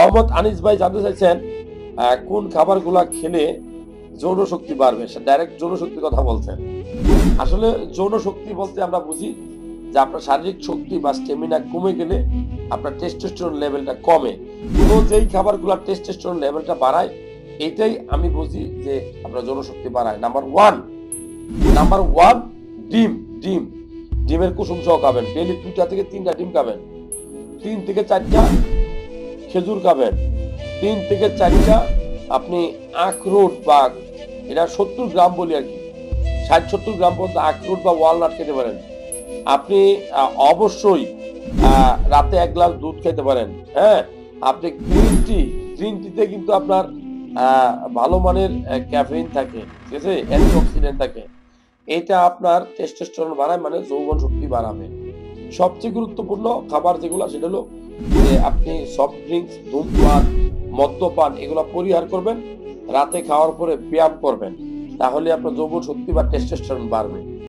মোহাম্মদ আনিস ভাই জানতে চাইছেন কোন খাবারগুলা খেলে যৌন শক্তি বাড়বে? ডাইরেক্ট যৌন শক্তির কথা বলছেন। আসলে যৌন শক্তি বলতে আমরা বুঝি যে আপনার শারীরিক শক্তি বা স্টেমিনা কমে গেলে আপনার টেস্টোস্টেরন লেভেলটা কমে। তো যেই খাবারগুলো টেস্টোস্টেরন লেভেলটা বাড়ায়, এটাই আমি বুঝি যে আপনার যৌন শক্তি বাড়ায়। নাম্বার ওয়ান নাম্বার ওয়ান ডিম ডিম। ডিমের কুসুম সহ খাবেন। ডেলি দুটা থেকে তিনটা ডিম খাবেন। তিন থেকে চারটা খেজুর খাবেন তিন থেকে চারটা আপনি আখরোট বা এটা সত্তর গ্রাম বলি আর কি। ষাট, সত্তর গ্রাম পর্যন্ত আখরোট বা ওয়ালনাট খেতে পারেন। আপনি অবশ্যই রাতে এক গ্লাস দুধ খেতে পারেন হ্যাঁ? আপনি গ্রিন টি গ্রিন টিতে কিন্তু আপনার ভালো মানের ক্যাফেইন থাকে, ঠিক আছে? অ্যান্টিঅক্সিডেন্ট থাকে। এটা আপনার টেস্টোস্টেরন বাড়ায় মানে যৌবন শক্তি বাড়াবে। সবচেয়ে গুরুত্বপূর্ণ খাবার যেগুলো, সেটা হলো যে আপনি সফট ড্রিঙ্কস ধূমপান, মদ্যপান, এগুলো পরিহার করবেন, রাতে খাওয়ার পরে ব্যায়াম করবেন। তাহলে আপনার যৌব শক্তি বা টেস্টোস্টেরন বাড়বে।